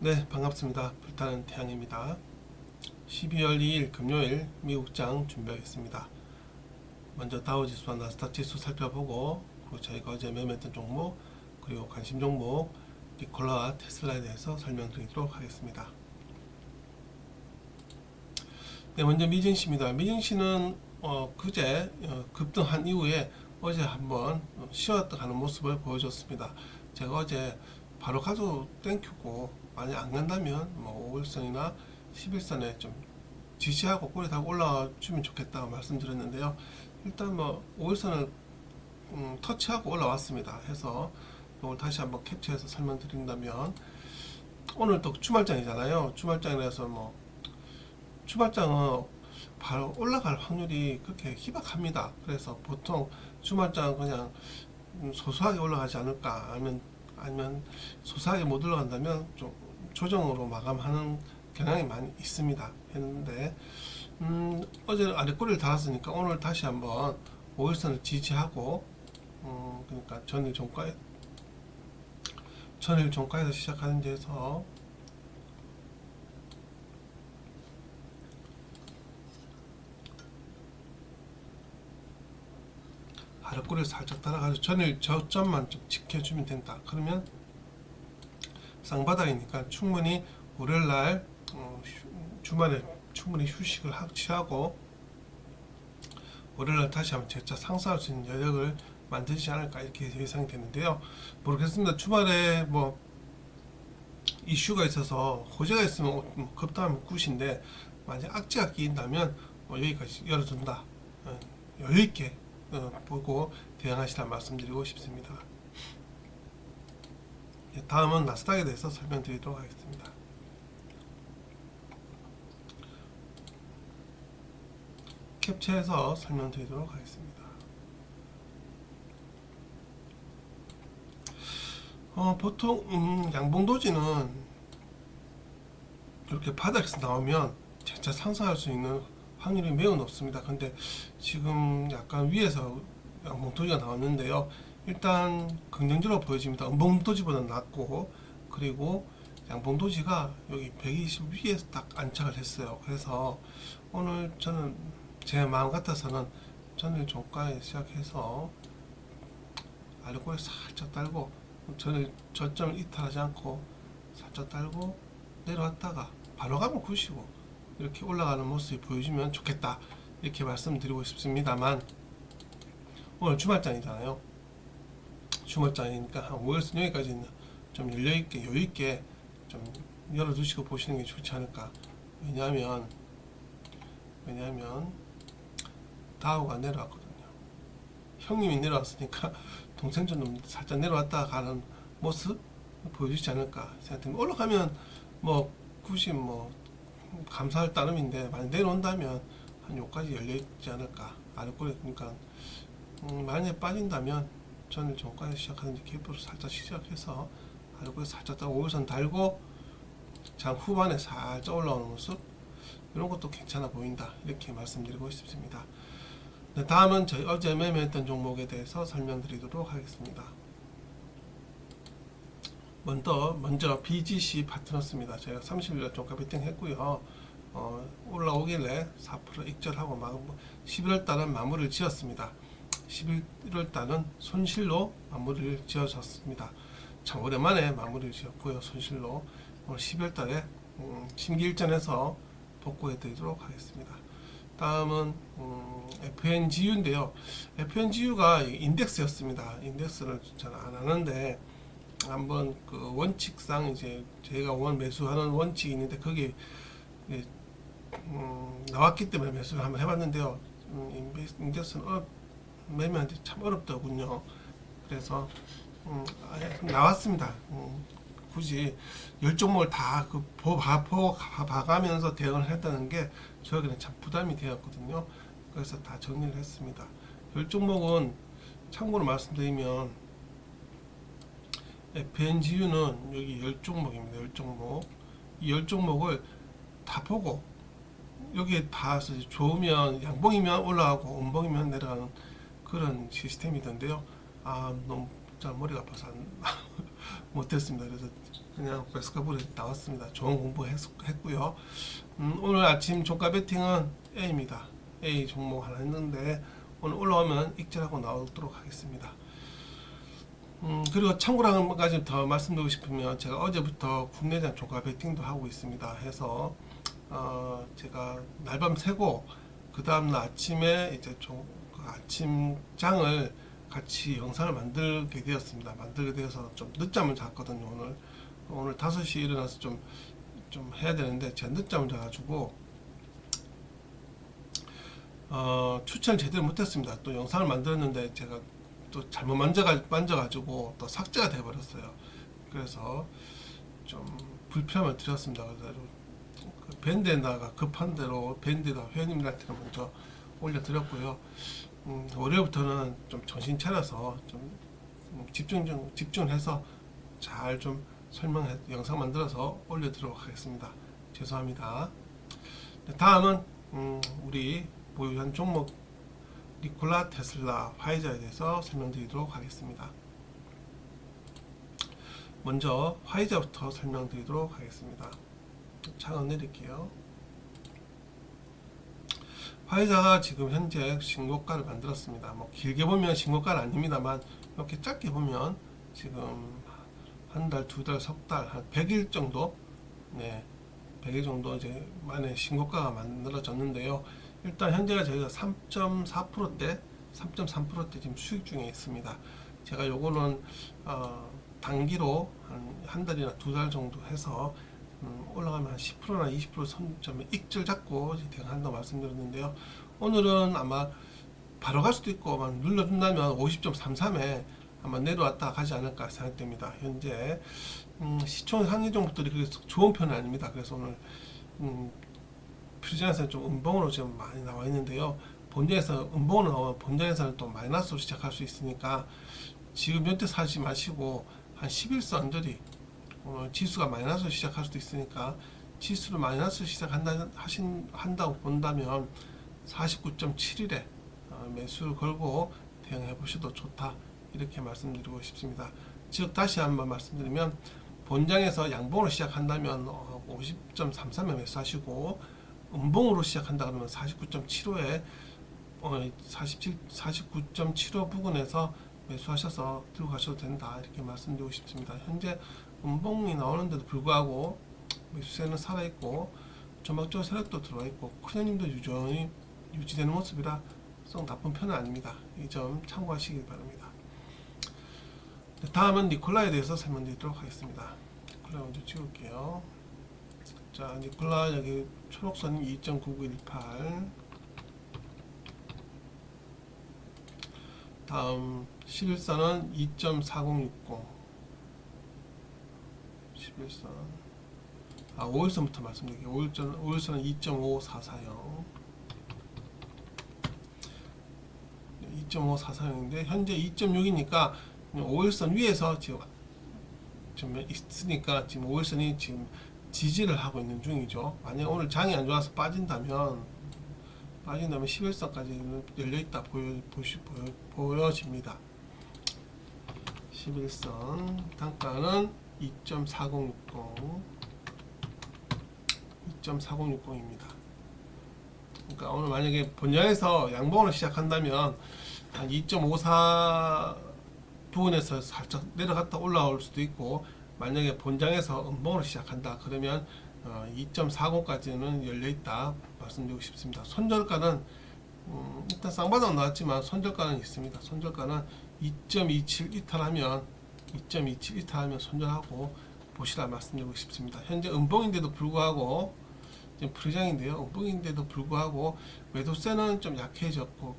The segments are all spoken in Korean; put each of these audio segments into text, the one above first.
네, 반갑습니다. 불타는 태양입니다. 12월 2일 금요일 미국장 준비하겠습니다. 먼저 다우지수와 나스닥 지수 살펴보고 그리고 저희가 어제 매매했던 종목 그리고 관심 종목 니콜라와 테슬라에 대해서 설명드리도록 하겠습니다. 네, 먼저 미증시입니다. 미증시는 어, 그제 어, 급등한 이후에 어제 한번 쉬었다 가는 모습을 보여줬습니다. 제가 어제 바로 가도 땡큐고 만약 안 간다면 뭐 5일선이나 11선에 좀 지시하고 꼬리 타고 올라와 주면 좋겠다고 말씀드렸는데요. 일단 뭐 5일선을 음, 터치하고 올라왔습니다. 해서 이걸 다시 한번 캡처해서 설명드린다면 오늘 또 주말장이잖아요. 주말장이라서 뭐 주말장은 바로 올라갈 확률이 그렇게 희박합니다. 그래서 보통 주말장 그냥 음, 소소하게 올라가지 않을까 아니면 아니면 소소하게 못 올라간다면 좀 조정으로 마감하는 경향이 많이 있습니다. 했는데 음, 어제 아래꼬리를 달았으니까 오늘 다시 한번 5일선을 지지하고 음, 그러니까 전일 종가에 전일 종가에서 시작하는 데서 아래꼬리를 살짝 따라가서 전일 저점만 좀 지켜주면 된다. 그러면 쌍바닥이니까 충분히 월요일날 어, 휴- 주말에 충분히 휴식을 하- 취하고 월요일날 다시 한번 재차 상승할 수 있는 여력을 만들지 않을까 이렇게 예상이 되는데요. 모르겠습니다. 주말에 뭐 이슈가 있어서 호재가 있으면 뭐 급등하면 굿인데 만약 악재가 끼인다면 뭐 여기까지 열어둔다. 어, 여유 있게 어, 보고 대응하시라 말씀드리고 싶습니다. 예, 다음은 나스닥에 대해서 설명드리도록 하겠습니다. 캡처해서 설명드리도록 하겠습니다. 어, 보통 음, 양봉도지는 이렇게 바닥에서 나오면 재차 상승할 수 있는 확률이 매우 높습니다. 근데 지금 약간 위에서 양봉도지가 나왔는데요. 일단 긍정적으로 보여집니다. 음봉도지보다 낮고 그리고 양봉도지가 여기 120 위에서 딱 안착을 했어요. 그래서 오늘 저는 제 마음 같아서는 전일 종가에 시작해서 아래꼬리 살짝 달고 전일 저점을 이탈하지 않고 살짝 달고 내려왔다가 바로 가면 굿이고 이렇게 올라가는 모습이 보여주면 좋겠다. 이렇게 말씀드리고 싶습니다만 오늘 주말장이잖아요. 주말장이니까 한 5일선 여기까지는 좀 열려있게 여유있게 좀 열어두시고 보시는 게 좋지 않을까. 왜냐하면 왜냐하면 다우가 내려왔거든요. 형님이 내려왔으니까 동생 좀 살짝 내려왔다 가는 모습 보여주지 않을까 생각됩니다. 올라가면 뭐 굳이 뭐 감사할 따름인데 많이 내려온다면 한 요까지 열려있지 않을까. 아래꼬리 그러니까. 음, 만약에 빠진다면 전일 종가에 시작하는데 갭으로 살짝 시작해서 아래꼬리 살짝 딱 5일선 달고 장 후반에 살짝 올라오는 모습? 이런 것도 괜찮아 보인다. 이렇게 말씀드리고 싶습니다. 네, 다음은 저희 어제 매매했던 종목에 대해서 설명드리도록 하겠습니다 먼저 먼저 BGC 파트너스입니다. 저희가 30일 종가 베팅했고요. 어, 올라오길래 4% 익절하고 막 11월 달은 마무리를 지었습니다. 11월 달은 손실로 마무리를 지어졌습니다. 참 오랜만에 마무리를 지었고요. 손실로 오늘 12월 달에 음, 심기일전에서 복구해 드리도록 하겠습니다. 다음은 음, FNGU인데요. FNGU가 인덱스였습니다. 인덱스를 잘안 하는데 한번 그 원칙상 이제 저희가 원 매수하는 원칙이 있는데 거기 이제 음, 나왔기 때문에 매수를 한번 해봤는데요. 음, 인덱스는 어렵, 매매한테 참 어렵더군요. 그래서 음, 나왔습니다. 음, 굳이 열 종목을 다그 봐가면서 대응을 했다는 게 저에게는 참 부담이 되었거든요. 그래서 다 정리를 했습니다. 열 종목은 참고로 말씀드리면 FNGU는 여기 열 종목입니다. 열 종목. 이열 종목을 다 보고 여기에 봐서 좋으면 양봉이면 올라가고 음봉이면 내려가는 그런 시스템이던데요. 아 너무 잘 머리가 아파서 안, 못했습니다. 그래서 그냥 백스카볼에 나왔습니다. 좋은 공부 했, 했고요. 음, 오늘 아침 종가 베팅은 A입니다. A 종목 하나 했는데 오늘 올라오면 익절하고 나오도록 하겠습니다. 음, 그리고 참고로 한 가지 더 말씀드리고 싶으면 제가 어제부터 국내장 종가 베팅도 하고 있습니다. 해서 어, 제가 날밤 새고 그 다음날 아침에 이제 좀그 아침 장을 같이 영상을 만들게 되었습니다. 만들게 되어서 좀 늦잠을 잤거든요. 오늘 오늘 5시에 일어나서 좀 좀 해야 되는데 제가 늦잠을 자가지고 어, 추천을 제대로 못했습니다. 또 영상을 만들었는데 제가 또 잘못 만져가, 만져가지고 또 삭제가 돼버렸어요. 그래서 좀 불편함을 드렸습니다. 그래서 그 밴드에다가 급한 대로 밴드에다 회원님들한테는 먼저 올려드렸고요. 음, 월요일부터는 좀 정신 차려서 좀 음, 집중 좀 집중해서 잘 좀 설명 영상 만들어서 올려드리도록 하겠습니다. 죄송합니다. 네, 다음은 음, 우리 보유한 종목 니콜라 테슬라 화이자에 대해서 설명드리도록 하겠습니다. 먼저 화이자부터 설명드리도록 하겠습니다. 차원 내릴게요. 화이자가 지금 현재 신고가를 만들었습니다. 뭐 길게 보면 신고가는 아닙니다만 이렇게 짧게 보면 지금 한 달, 두 달, 석 달, 한 100일 정도 네, 100일 정도 이제 만에 신고가가 만들어졌는데요. 일단 현재가 저희가 3.4%대, 3.3%대 지금 수익 중에 있습니다. 제가 요거는 어, 단기로 한, 한 달이나 두 달 정도 해서 음, 올라가면 한 10%나 20% 선점에 익절 잡고 대응한다고 말씀드렸는데요. 오늘은 아마 바로 갈 수도 있고 만 눌러준다면 50.33에 아마 내려왔다 가지 않을까 생각됩니다. 현재 음, 시총 상위 종목들이 그렇게 좋은 편은 아닙니다. 그래서 오늘 음, 퓨전에서는 좀 음봉으로 지금 많이 나와 있는데요. 본장에서 음봉으로 나오면 본장에서는 또 마이너스로 시작할 수 있으니까 지금 현재 사지 마시고 한 11선 언저리 오늘 지수가 마이너스로 시작할 수도 있으니까 지수를 마이너스 시작한다 하신 한다고 본다면 49.7일에 어, 매수를 걸고 대응해 보셔도 좋다 이렇게 말씀드리고 싶습니다. 즉 다시 한번 말씀드리면 본장에서 양봉으로 시작한다면 어, 50.33에 매수하시고 음봉으로 시작한다 그러면 49.75에 어, 47, 49.75 부근에서 매수하셔서 들고 가셔도 된다 이렇게 말씀드리고 싶습니다. 현재 음봉이 나오는데도 불구하고 매수세는 살아있고 조막적 세력도 들어있고 큰형님도 유전이 유지되는 모습이라 썩 나쁜 편은 아닙니다. 이 점 참고하시길 바랍니다. 네, 다음은 니콜라에 대해서 설명드리도록 하겠습니다. 니콜라 먼저 찍을게요. 자, 니콜라 여기 초록선 2.9918 다음 11선은 2.4060 11선. 아 5일선부터 말씀드릴게요. 5일선, 5일선은 2.5440 2.5440인데 현재 2.6이니까 5일선 위에서 지금 좀 있으니까 지금 5일선이 지금 지지를 하고 있는 중이죠. 만약 오늘 장이 안 좋아서 빠진다면 빠진다면 11선까지 열려 있다 보여 보시 보여, 보여집니다. 11선 단가는 2.4060 2.4060입니다. 그러니까 오늘 만약에 본장에서 양봉으로 시작한다면 한 2.54 부분에서 살짝 내려갔다 올라올 수도 있고 만약에 본장에서 음봉으로 시작한다 그러면 어, 2.40까지는 열려 있다 말씀드리고 싶습니다. 손절가는 음, 일단 쌍바닥 나왔지만 손절가는 있습니다. 손절가는 2.27 이탈하면 2.27 이탈하면 손절하고 보시라 말씀드리고 싶습니다. 현재 음봉인데도 불구하고 지금 프리장인데요. 음봉인데도 불구하고 매도세는 좀 약해졌고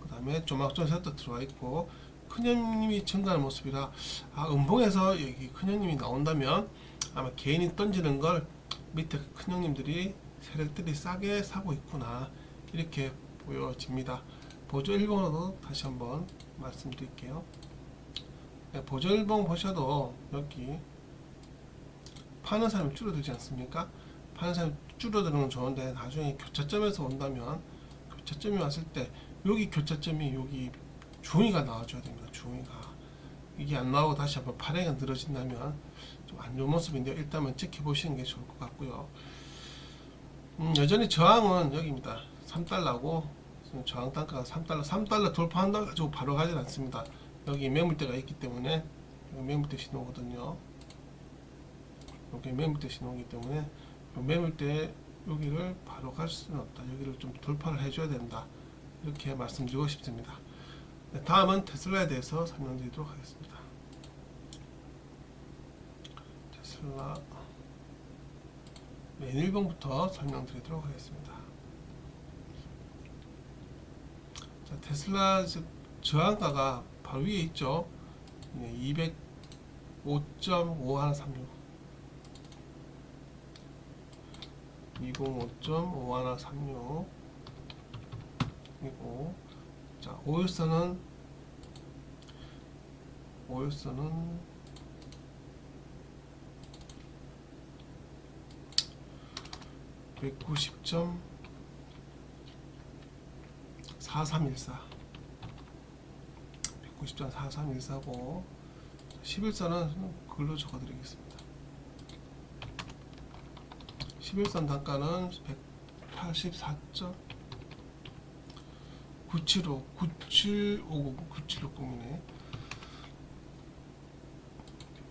그 다음에 조막존세도 들어와 있고 큰형님이 증가하는 모습이라 아 음봉에서 여기 큰형님이 나온다면 아마 개인이 던지는 걸 밑에 큰형님들이 세력들이 싸게 사고 있구나 이렇게 보여집니다. 보조 1번으로 다시 한번 말씀드릴게요. 네, 보조 1번 보셔도 여기 파는 사람이 줄어들지 않습니까? 파는 사람이 줄어드는 건 좋은데 나중에 교차점에서 온다면 교차점이 왔을 때 여기 교차점이 여기 중위가 나와줘야 됩니다. 중위가 이게 안 나오고 다시 한번 파랭이가 늘어진다면 좀 안 좋은 모습인데 일단은 지켜보시는 게 좋을 것 같고요. 음, 여전히 저항은 여기입니다. 3달러고 저항 단가가 3달러, 3달러 돌파한다고 가지고 바로 가진 않습니다. 여기 매물대가 있기 때문에 매물대 신호거든요. 여기 매물대 신호이기 때문에 요 매물대 여기를 바로 갈 수는 없다. 여기를 좀 돌파를 해줘야 된다. 이렇게 말씀드리고 싶습니다. 네, 다음은 테슬라에 대해서 설명드리도록 하겠습니다. 테슬라 맨 1번부터 설명드리도록 하겠습니다. 자, 테슬라 저- 저항가가 바로 위에 있죠. 205.5136 205.5136 그리고 자 오일선은 오일선은 백구십 점 사삼일사 백구십 점 사삼일사고 11선은 글로 적어드리겠습니다. 11선 단가는 184점 975 9750 9760이네.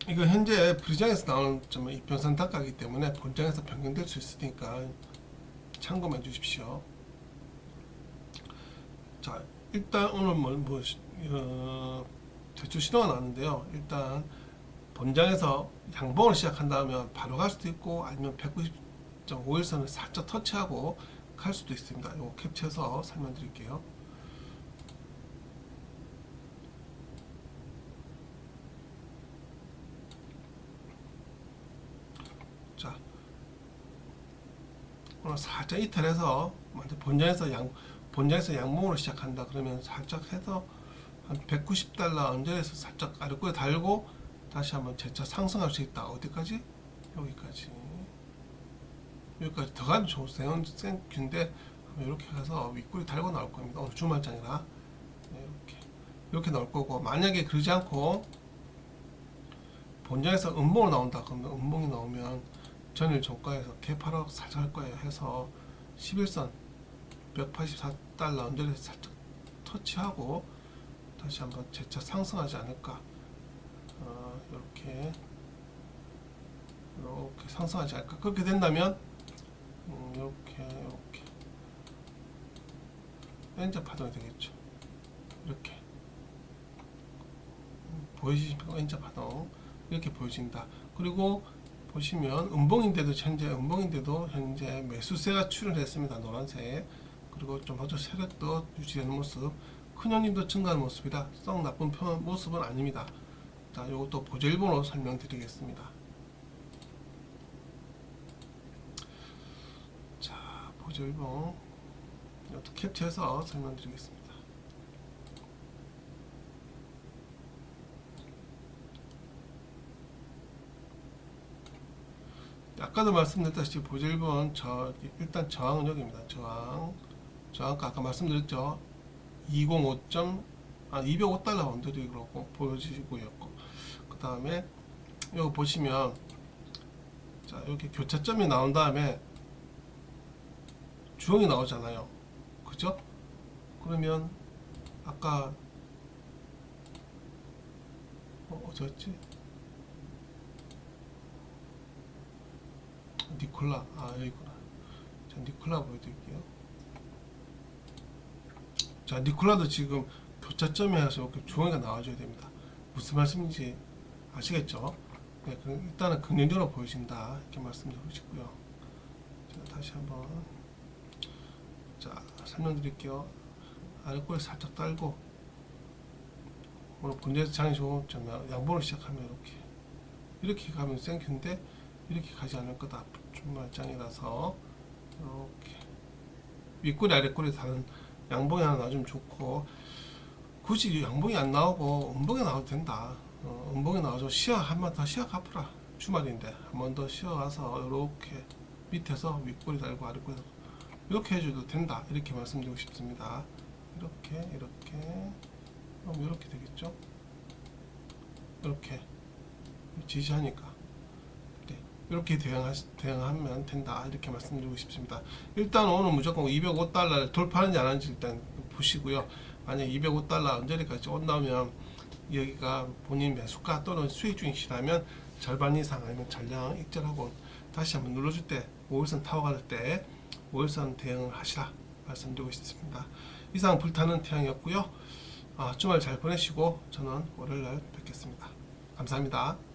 이거 현재 브리장에서 나오는 좀 이평선 단가이기 때문에 본장에서 변경될 수 있으니까 참고만 주십시오. 자, 일단 오늘 뭐, 뭐 어, 대출 신호가 나왔는데요. 일단 본장에서 양봉을 시작한다면 바로 갈 수도 있고 아니면 190.51선을 살짝 터치하고 갈 수도 있습니다. 이거 캡처해서 설명드릴게요. 자, 오늘 살짝 이탈해서 먼저 본장에서 양 본장에서 양봉으로 시작한다 그러면 살짝 해서 한 190달러 언저리에서 살짝 아래꼬에 달고 다시 한번 재차 상승할 수 있다. 어디까지? 여기까지. 여기까지 더 가면 좋은 센, 센 큐인데 이렇게 가서 윗꼬리 달고 나올 겁니다. 오늘 주말장이라 네, 이렇게 이렇게 나올 거고 만약에 그러지 않고 본장에서 음봉으로 나온다 그러면 음봉이 나오면 전일 종가에서 개파로 살짝 할 거예요. 해서 11선 184달러 언저리에서 살짝 터치하고 다시 한번 재차 상승하지 않을까. 어, 이렇게 이렇게 상승하지 않을까. 그렇게 된다면 음, 이렇게 이렇게. N자 파동이 되겠죠. 이렇게. 음, 보여지십니까 N자 파동. 이렇게 보여진다. 그리고 보시면 음봉인데도 현재 음봉인데도 현재 매수세가 출현했습니다 노란색 그리고 좀 아주 세력도 유지되는 모습 큰형님도 증가하는 모습이라 썩 나쁜 편- 모습은 아닙니다. 자, 이것도 보조일본으로 설명드리겠습니다. 자, 보조일본 이것도 캡처해서 설명드리겠습니다. 아까도 말씀드렸다시피 보조일본 저 일단 저항은 여기입니다. 저항 저항가 아까 말씀드렸죠. 205. 아 205달러 원들이 그렇고 보여지고 있고 그 다음에 여기 보시면 자 여기 교차점이 나온 다음에 주홍이 나오잖아요 그죠 그러면 아까 어, 어디였지 니콜라 아 여기구나 자 니콜라 보여드릴게요 자, 니콜라도 지금 교차점에 해서 이렇게 주황이가 나와줘야 됩니다. 무슨 말씀인지 아시겠죠? 네, 그 일단은 긍정적으로 보여진다 이렇게 말씀드리고 싶고요. 제가 다시 한번 자 설명드릴게요. 아래꼬리 살짝 딸고 오늘 본대에서 장이 좋은 점 양봉을 시작하면 이렇게 이렇게 가면 생큐인데 이렇게 가지 않을 거다. 주말장이라서 이렇게 윗꼬리 아래꼬리 다른 양봉이 하나 나주면 좋고 굳이 양봉이 안 나오고 음봉이 나와도 된다. 어, 음봉이 나와서 시야 한 번 더 시야 갚으라. 주말인데 한 번 더 쉬어 가서 이렇게 밑에서 윗꼬리 달고 아랫꼬리 이렇게 해줘도 된다. 이렇게 말씀드리고 싶습니다. 이렇게 이렇게 그럼 이렇게 되겠죠? 이렇게 지시하니까 네, 이렇게 대응하, 대응하면 된다 이렇게 말씀드리고 싶습니다. 일단 오늘 무조건 205달러를 돌파하는지 안 하는지 일단 보시고요. 만약 205달러 언저리까지 온다면 여기가 본인 매수가 또는 수익 중이시라면 절반 이상 아니면 전량 익절하고 다시 한번 눌러줄 때 5일선 타워 갈 때 5일선 대응을 하시라 말씀드리고 싶습니다. 이상 불타는 태양이었고요. 아, 주말 잘 보내시고 저는 월요일 날 뵙겠습니다. 감사합니다.